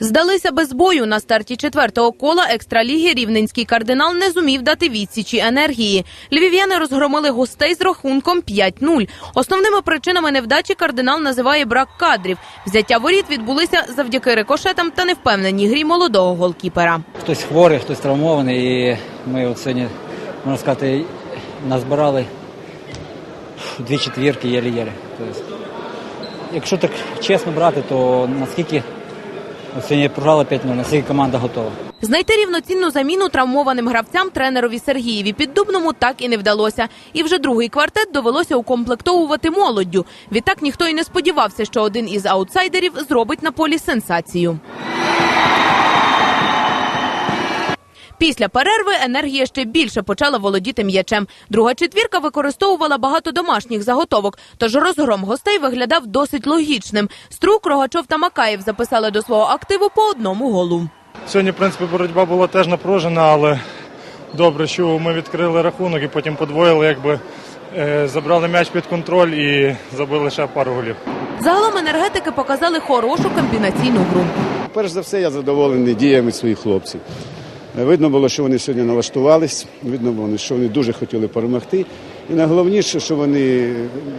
Здалися без бою на старті четвертого кола екстраліги рівненський кардинал не зумів дати відсічі енергії. Львів'яни розгромили гостей з рахунком 5-0. Основними причинами невдачі кардинал називає брак кадрів. Взяття воріт відбулися завдяки рикошетам та невпевненій грі молодого голкіпера. Хтось хворий, хтось травмований. І ми от сьогодні, можна сказати, назбирали дві четвірки єлі-єлі. Тобто, якщо так чесно брати, то наскільки сьогодні програли 5-0, наскільки команда готова. Знайти рівноцінну заміну травмованим гравцям тренерові Сергієві Піддубному так і не вдалося. І вже другий квартет довелося укомплектовувати молоддю. Відтак ніхто й не сподівався, що один із аутсайдерів зробить на полі сенсацію. Після перерви енергія ще більше почала володіти м'ячем. Друга четвірка використовувала багато домашніх заготовок, тож розгром гостей виглядав досить логічним. Струк, Рогачов та Макаєв записали до свого активу по одному голу. Сьогодні, в принципі, боротьба була теж напружена, але добре, що ми відкрили рахунок і потім подвоїли, якби е, забрали м'яч під контроль і забили ще пару голів. Загалом енергетики показали хорошу комбінаційну гру. Перш за все, я задоволений діями своїх хлопців. Е, Видно було, що вони сьогодні налаштувались, видно було, що вони дуже хотіли перемогти. І найголовніше, що вони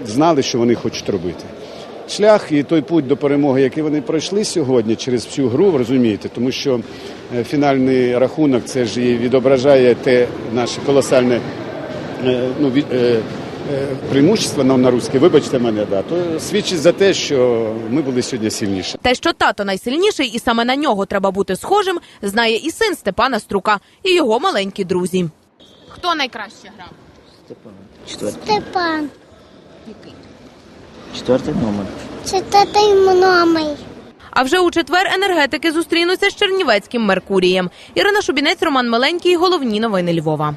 знали, що вони хочуть робити. Шлях і той путь до перемоги, який вони пройшли сьогодні через всю гру, розумієте, тому що е, фінальний рахунок це ж і відображає те наше колосальне е, ну, нам на русське, вибачте мене, да, то свідчить за те, що ми були сьогодні сильніші. Те, що тато найсильніший і саме на нього треба бути схожим, знає і син Степана Струка, і його маленькі друзі. Хто найкраще грав? Степан, Четвертий номер. читати номер. А вже у четвер енергетики зустрінуться з Чернівецьким Меркурієм. Ірина Шубінець, Роман Миленький. Головні новини Львова.